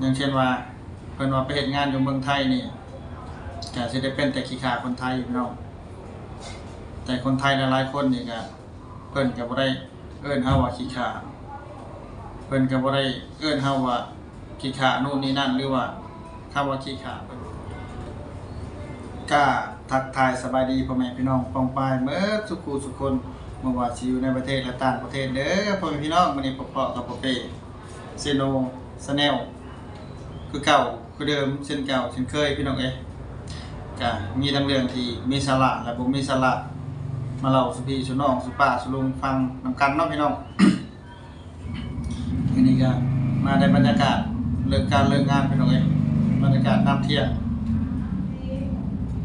อย่างเช่นว่าเพิ่นว่าไปเฮ็ดงานอยู่เมืองไทยนี่ก็สิได้เป็นแต่ขี้ขาคนไทยพี่น้องแต่คนไทยหลายๆคนนี่ก็เพิ่นก็บ่ได้เอิ้นเฮาว่าขี้ขาเพิ่นก็บ่ได้เอิ้นเฮาว่าขี้ขานู่นนี่นั่นหรือว่าคำว่าขี้ขาเพิ่นก็ทักทายสบายดีพ่อแม่พี่น้องปองปายเมื่อสุขูสุคนบ่ว่าสิอยู่ในประเทศและต่างประเทศเด้อพ่อแม่พี่น้องมื้อนี้พบๆกับพ่อเป้เซโนสแนล คือเก่าคือเดิมเช่นเก่าเช่นเคยพี่น้องเอ้ก็มีทั้งเรื่องที่มีสาระและบ่มีสาระมาเล่าสุพี่สุน้องสุป้าสุลุงฟังนำกันเนาะพี่น้องทีนี้ก็มาได้บรรยากาศเลิกการเลิกงานพี่น้องเอ้บรรยากาศน้ำเที่ยง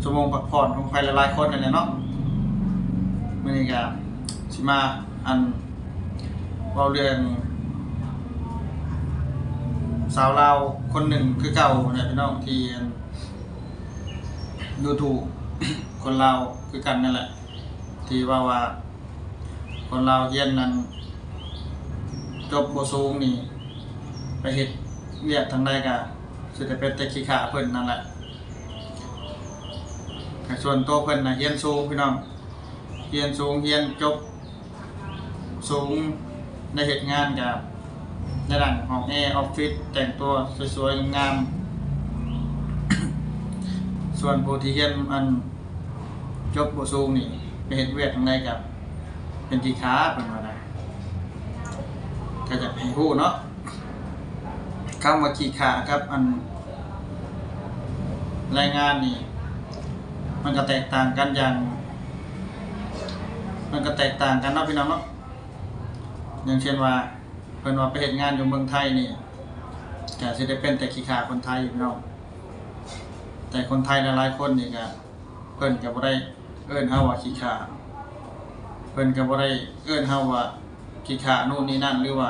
ชั่วโมงพักผ่อนของใครหลายๆคนนั่นแหละเนาะมื้อนี้ก็สิมาอันเว้าเรื่อง สาวลาวคนหนึ่งคือเก่าเนี่ยพี่น้องที่ดูถูกคนลาวคือกันนั่นแหละ ที่ว่าว่า คนลาวเรียนนั้นจบบสูงนี่ ไปเฮ็ดเรียกทางใดก็สิได้เป็นต่ขี้ขาเพิ่นนั่นแหละแต่ส่วนตัวเพิ่นน่ะเรียนสูงพี่น้องเรียนสูงเรียนจบสูงได้เฮ็ดงานกับ ในหลังของแอร์ออฟฟิศแต่งตัวสวยๆงาม ส่วนผู้ที่เรียนอันจบบ่สูงนี่ไปเฮ็ดเวียกทางใดกับเป็นที่ค้าเป็นว่าได้ก็จะให้ฮู้เนาะคำว่าขี้ขาครับอันรายงานนี่ มันก็แตกต่างกันอย่าง มันก็แตกต่างกันเนาะพี่น้องเนาะอย่างเช่นว่า พิ่นว่าไปเฮ็ดงานอยู่เมืองไทยนี่ก็สิได้เป็นแต่ขี้ขาคนไทยพี่น้องแต่คนไทยหลายๆคนนี่ก็เพิ่นก็บ่ได้เอิ้นเฮาว่าขี้ขาเพิ่นก็บ่ได้เอิ้นเฮาว่าขี้ขานู่นนี่นั่นหรือว่า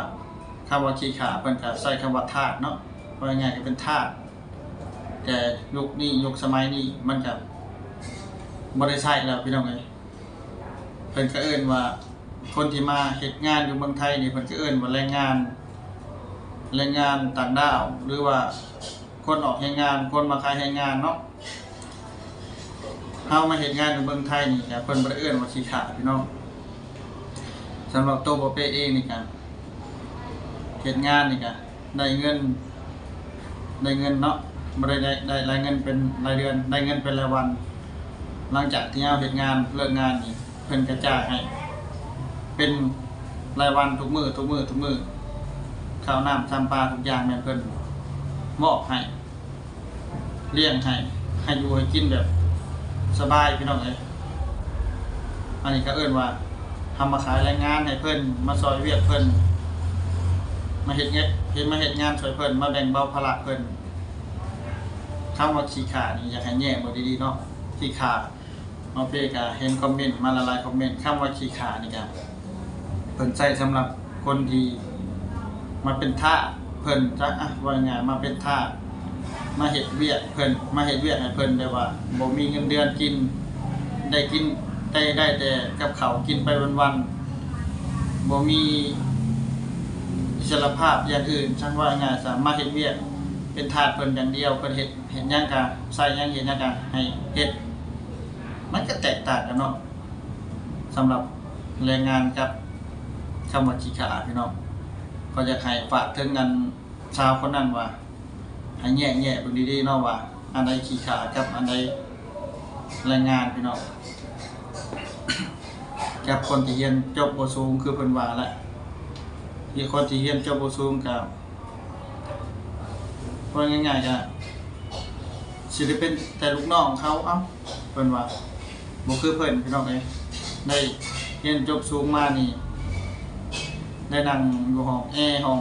คำว่าขี้ขาเพิ่นก็ใช้คำว่าทาสเนาะว่าง่ายก็เป็นทาสแต่ยุคนี้ยุคสมัยนี้มันก็บ่ได้ใช้แล้วพี่น้องเอ้ยเพิ่นก็เอิ้นว่า คนที่มาเฮ็ดงานอยู่เมืองไทยนี่เพิ่นก็เอิ้นว่าแรงงานแรงงานต่างด้าว หรือว่าคนออกแรงงาน คนมาขายแรงงานเนาะเฮามาเฮ็ดงานอยู่เมืองไทยนี่ก็เพิ่นบ่ได้เอิ้นว่าขี้ขาพี่น้องสำหรับตัวบ่เป้เองนี่ก็เฮ็ดงานนี่ก็ได้เงินได้เงินเนาะบ่ได้ได้ได้รายเงินเป็นรายเดือนได้เงินเป็นรายวัน หลังจากที่เฮาเฮ็ดงานเลิกงานนี่เพิ่นก็จ่ายให้ เป็นรายวันทุกมือทุกมือทุกมือข้าวน้ำซ้ำปลาทุกอย่างแม่เพิ่นมอบให้เลี้ยงให้ให้อยู่ให้กินแบบ สบายพี่น้องเอ้ยอันนี้ก็เอิ้นว่าทำมาขายแรงงานให้เพิ่นมาซอยเวียกเพิ่นมาเฮ็ดเงเฮ็ดมาเฮ็ดงานช่วยเพิ่นมาแบ่งเบาภาระเพิ่นคำว่าขี้ขานี่อยากให้แยกบ่ดีๆเนาะขี้ขามาเพ่ก็เห็นคอมเมนต์มาละลายคอมเมนต์คำว่าขี้ขานี่ก็ เพิ่นใช้สำหรับคนที่มาเป็นท่าเพิ่นจักอะว่าไงมาเป็นท่ามาเฮ็ดเวียกเพิ่นมาเฮ็ดเวียกให้เพิ่นได้ว่าบ่มีเงินเดือนกินได้กินได้ได้แต่กับเขากินไปวันๆบ่มีอิสรภาพอย่างอื่นจังว่าไงสามารถเฮ็ดเวียกเป็นทาสเพิ่นอย่างเดียวเพิ่นเฮ็ดเฮ็ดหยังก็ใส่หยังเฮ็ดหยังก็ให้เฮ็ดมันก็แตกต่างกันเนาะสำหรับแรงงานกับ คำว่าขี้ขาดพี่น้องก็จะให้ฝากถึงกันชาวคนนั้นว่าให้แยกแยะเบิ่งดีๆเนาะว่า อันใดขี้ขาดกับอันใดแรงงานพี่น้องกับคนที่เรียนจบบ่สูงคือเพิ่นว่าแหละที่คนที่เรียนจบบ่สูงกับว่าง่ายๆก็สิได้เป็นแต่ลูกน้องเขาเอ้าเพิ่นว่าบ่คือเพิ่นพี่น้องเอ้ยได้เรียนจบสูงมานี่ ได้นั่งอยู่ห้องแอร์ห้อง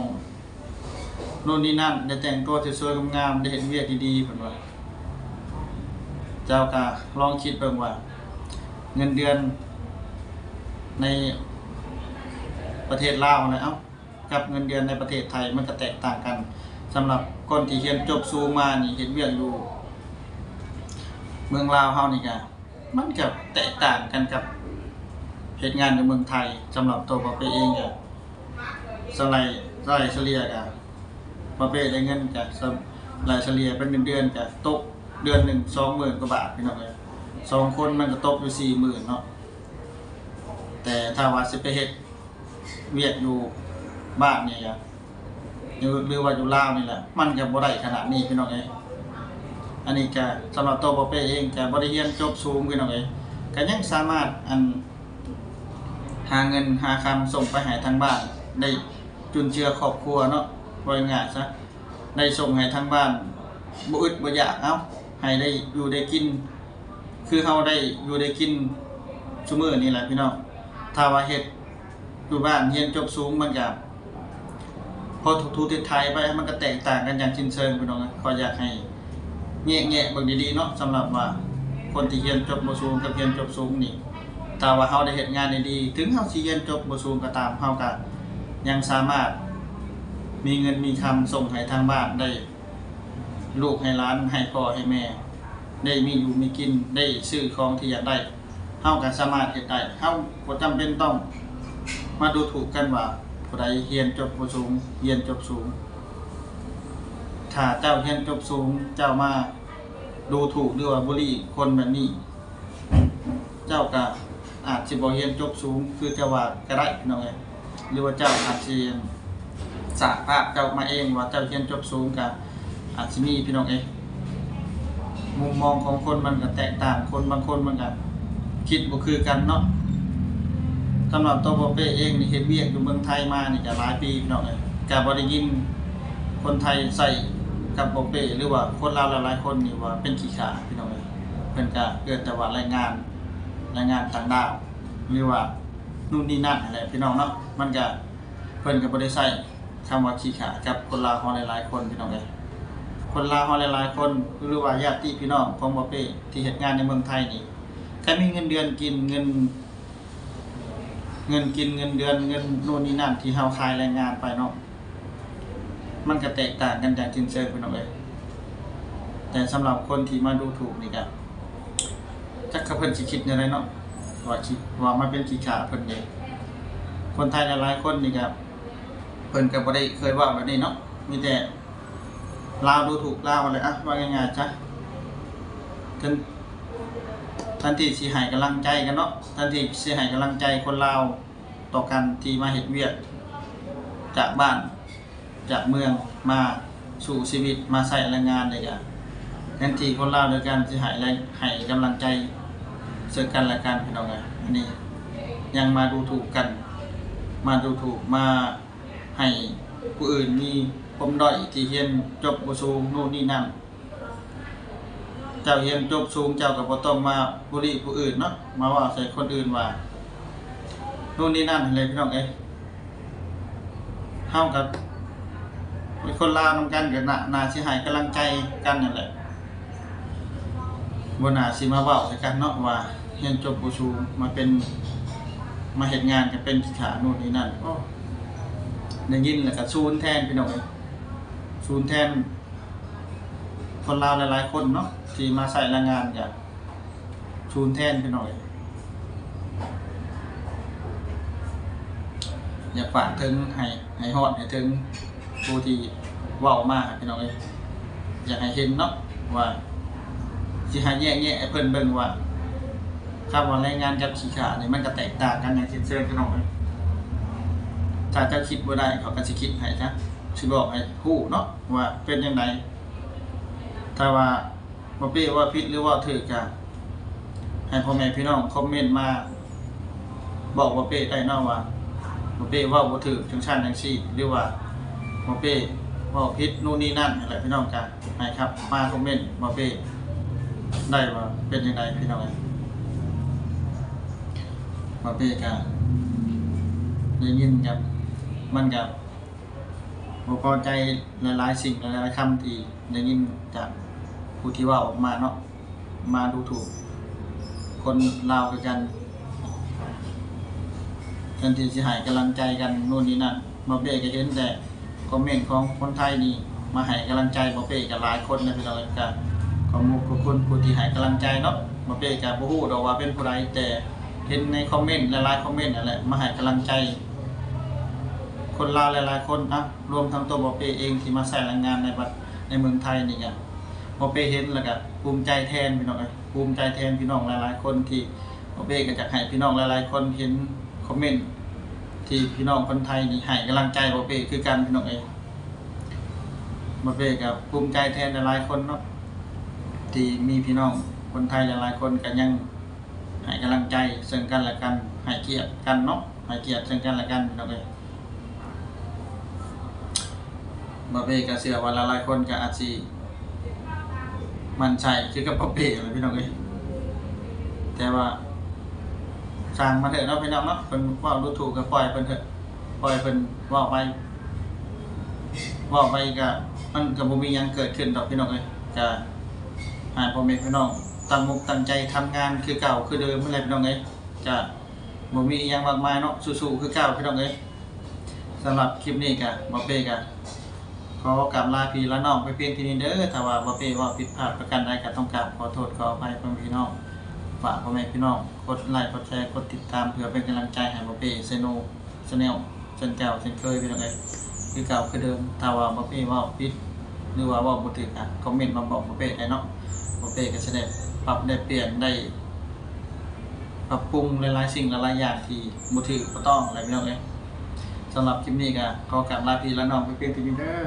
โน่นนี่นั่น ได้แต่งตัวสวยๆงามๆได้เห็นเวียกดีๆเพิ่นว่าเจ้าก็ลองคิดเบิ่งว่า เงินเดือนในประเทศลาวนะเอ้ากับเงินเดือนในประเทศไทยมันก็แตกต่างกันสำหรับคนที่เรียนจบสูงมานี่เห็นเวียกอยู่ เมืองลาวเฮานี่ก็มันก็แตกต่างกันกับเหตุงานในเมืองไทยสำหรับตัวบ่เปเองก็ สไลด์สไลด์เฉลี่ยกันประเภทได้เงินจากรายเฉลี่ยเป็นเดือนๆจากตกเดือนหนึ่งสองหมื่นกว่าบาทพี่น้องเลยสองคนมันก็ตกอยู่สี่หมื่นเนาะแต่ถ้าว่าสิไปเฮ็ดเวียดอยู่บ้านเนี่ยครับหรือว่าอยู่ลาวนี่แหละ มันก็บ่ได้ขนาดนี้พี่น้องเอ้ยอันนี้ก็สำหรับตัวบ่เป้เองก็บ่ได้เรียนจบสูงพี่น้องเอ้ยก็ยังสามารถอันหาเงินหาคำส่งไปให้ทางบ้าน ได้จุนเจือครอบครัวเนาะว่าง่าซะได้ส่งให้ทางบ้านบ่อึดบ่อยากเอาให้ได้อยู่ได้กิน คือเฮาได้อยู่ได้กินซุมื้อนี่แหละพี่น้องถ้าว่าเฮ็ดอยู่บ้านเรียนจบสูงมันก็พอถูกๆทิศไทยไปมันก็แตกต่างกันอย่างสิ้นเชิงพี่น้องขออยากให้แงะๆเบิ่งดีๆเนาะสำหรับว่าคนที่เรียนจบบ่สูงกับเรียนจบสูงนี่ถ้าว่าเฮาได้เฮ็ดงานได้ดีถึงเฮาสิเรียนจบบ่สูงก็ตามเฮาก็ ยังสามารถมีเงินมีคำส่งให้ทางบ้านได้ ลูกให้หล้านให้พ่อให้แม่ ได้มีอยู่มีกินได้ซื้อของที่อยากได้เฮาก็สามารถเฮ็ดได้เฮาบ่จำเป็นต้อง มาดูถูกกันว่าผู้ใดเรียนจบบ่สูงเรียนจบสูง ถ้าเจ้าเรียนจบสูงเจ้ามาดูถูกหรือว่าบุลี่คนแบบนี้ เจ้าก็อาจสิบ่เรียนจบสูง คือเจ้าว่าก็ได้น้องเอ้ หรือว่าเจ้าอาจสิสร้าภาพเจ้ามาเองว่าเจ้าเรียนจบสูงก็อาจสิมีพี่น้องเอ้ยมุมมองของคนมันก็แตกต่างคนบางคนมันก็คิดบ่คือกันเนาะสำหรับตัวบ่เป้เองนี่เฮ็ดเวียกอยู่เมืองไทยมานี่ก็หลายปีพี่น้องเอ้ยก็บ่ได้ยินคนไทยใส่กับบ่เป้หรือว่าคนลาวหลายๆคนนี่ว่าเป็นขี้ขาพี่น้องเอ้ยเพิ่นก็เกิดแต่ว่ารายงานแรงงานต่างดาวหรือว่า นู่นนี่นั่นอะไรพี่น้องเนาะมันก็เพิ่นก็บ่ได้ใช้คำว่าขี้ขากับคนลาวเฮาหลายๆคนพี่น้องเอ้ยคนลาวเฮาหลายๆคนหรือว่าญาติพี่น้องของบ่เป้ที่เฮ็ดงานในเมืองไทยนี่ก็มีเงินเดือนกินเงิน เงินกินเงินเดือนเงินนู่นนี่นั่นที่เฮาขายแรงงานไปเนาะมันก็แตกต่างกันอย่างสิ้นเชิงพี่น้องเอ้ยแต่สำหรับคนที่มาดูถูกนี่ก็จักเขาเพิ่นสิคิดแนวใดเนาะ ว่าคิว่ามันเป็นขีขาเพิ่นเองคนไทยหลายๆคนนี่ครับเพิ่นก็บ่ได้เคยว่าแบบนี้เนาะมีแต่ลาวดูถูกลาวเลยอะว่าง่ายๆจ้ะทันทันทีสิให้กำลังใจกันเนาะทันทีสิให้กำลังใจคนลาวต่อกันที่มาเฮ็ดเวียกจากบ้านจากเมืองมาสู่ชีวิตมาใส่แรงงานเลยจ้ะทันทีคนลาวโดยการที่ให้แรงให้กำลังใจ ซึ่งกันและกันพี่น้องไงอันนี้ยังมาดูถูกกัน มาดูถูกมาให้ผู้อื่นมีปมด้อยที่เรียนจบบ่สูงโน่นนี่นั่นเจ้าเรียนจบสูงเจ้าก็บ่ต้องมาบุรีผู้อื่นเนาะมาว่าใส่คนอื่นว่าโน่นนี่นั่นอะไรพี่น้องเอ้ยเฮากับเป็นคนลาวนำกันก็น่านาสิให้กำลังใจกันนั่นแหละบนอาสิมาเว้าใส่กันเนาะว่า เรียนจบบ่สูงมาเป็นมาเฮ็ดงานก็เป็นขาโน่นนี่นั่นโอ้ได้ยินแล้วก็ซูนแทนพี่น้องเอ้ยซูนแทน คนลาวหลายๆคนเนาะที่มาใส่แรงงานก็ซูนแทนพี่น้องเอ้ยอยากฝากถึงให้ให้ฮอดให้ถึงผู้ที่เว้ามาพี่น้องเอ้ยอยากให้เห็นเนาะว่าสิหาแยกแยะให้เพิ่นเบิ่งว่า คำว่าแรงงานกับขี้ขาดนี่ยมันก็แตกต่างกันอย่างสิ้นเชิงพี่น้องเอ้ยถ้าจ้าคิดบ่ได้เขาก็สิคิดให้จ้ะสิบอกให้ฮู้เนาะว่าเป็นจังไดถ้าว่าบ่เป้ว่าผิดหรือว่าถูกก็ให้พ่อแม่พี่น้องคอมเมนต์มาบอกว่าเป้ได้เนาะว่าบ่เป้ว่าบ่ถูกจังซั่นจังซี่ หรือว่าบ่เป้ว้าผิดนู่นนี่นั่นนั่นแหละพี่น้องก็ให้ครับ มาคอมเมนต์บ่เป้ได้ว่าเป็นยังไงพี่น้องเอ้ย มาเป้กาได้ยินกับ มันกับบ่พอใจหลายๆ สิ่งหลายๆคำที่ได้ยินจากผู้ที่ว่าออกมาเนาะมาดูถูก คนลาวคือกันแทนที่สิให้กำลังใจกันนู่นนี่นั่นมาเป้ก็เห็นแต่คอมเมนต์ของคนไทยนี่มาให้กำลังใจมาเป้กับหลายคนนะพี่น้องเอ้ยก็ขอบคุณขอบคุณผู้ที่ให้กำลังใจเนาะมาเป็นกับผู้ฮู้ดอกว่าเป็นผู้ใดแต่ เห็นในคอมเมนต์หลายๆคอมเมนต์นั่นแหละมาให้กำลังใจ คนลาวหลายๆคนอะรวมทั้งตัวบอเปเองที่มาใส่แรงงานในบัดในเมืองไทยนี่ก็บอเปเห็นแล้วก็ภูมิใจแทนพี่น้องเอ้ยภูมิใจแทนพี่น้องหลายๆ คนที่บอเปก็จะให้พี่น้องหลายๆ คนเห็นคอมเมนต์ที่พี่น้องคนไทยนี่ให้กำลังใจบอเปคือกันพี่น้องเอ้ยบอเป้ก็ภูมิใจแทนหลายๆคนเนาะที่มีพี่น้องคนไทยหลายๆคนก็ยัง ให้กำลังใจซึ่งกันและกันให้เกียรติกันเนาะให้เกียรติซึ่งกันและกันพี่น้อเอ้ยบาเป้ก็เชื่อว่าหลายๆคนก็อาจสิมันใช่คือกับปาเป้เลยพี่น้องเอ้ยแต่ว่าสร้างมาเถอะเนาะพี่น้องเนาะเพิ่นว่าดูถูกก็ปล่อยเพิ่นเถอะปล่อยเพิ่นว่าไปว่าไปก็มันก็บ่มีหยังเกิดขึ้นดอกพี่น้องเอ้ยก็ให้พ่อแม่พี่น้อง ตั้งมุกตั้งใจทำงานคือเก่าคือเดิมเมื่อไรพี่น้องเอ้ยจะบ่มีอิหยังมากมายเนาะสู้ๆคือเก่าพี่น้องเอ้ยสำหรับคลิปนี้ก็บ่เป้ก็ขอกราบลาพี่และน้องไปเพียงที่นี้เด้อถ้าว่าบ่เป้ว่าผิดพลาดประการใดก็ต้องกราบขอโทษขออภัยพ่อแม่พี่น้องฝากพ่อแม่พี่น้องกดไลค์กดแชร์กดติดตามเพื่อเป็นกำลังใจให้บ่เป้เซโนชาแนลเช่นเก่าเช่นเคยพี่น้องเอ้ยคือเก่าคือเดิมถ้าว่าบ่เป้ว่าผิดหรือว่าเว่าบ่ถูกอะคอมเมนต์มาบอกบ่เป้ได้เนาะโอเคก็จะได้ ปรับได้เปลี่ยนได้ปรับปรุงหลายๆสิ่งหลายๆอย่างทีมือถือก็ต้องอะไรไม่ต้องเลยสำหรับคลิปนี้ก็ขอกลับลาพี่และน้องไปเปลี่ยนท่นี้เด้อ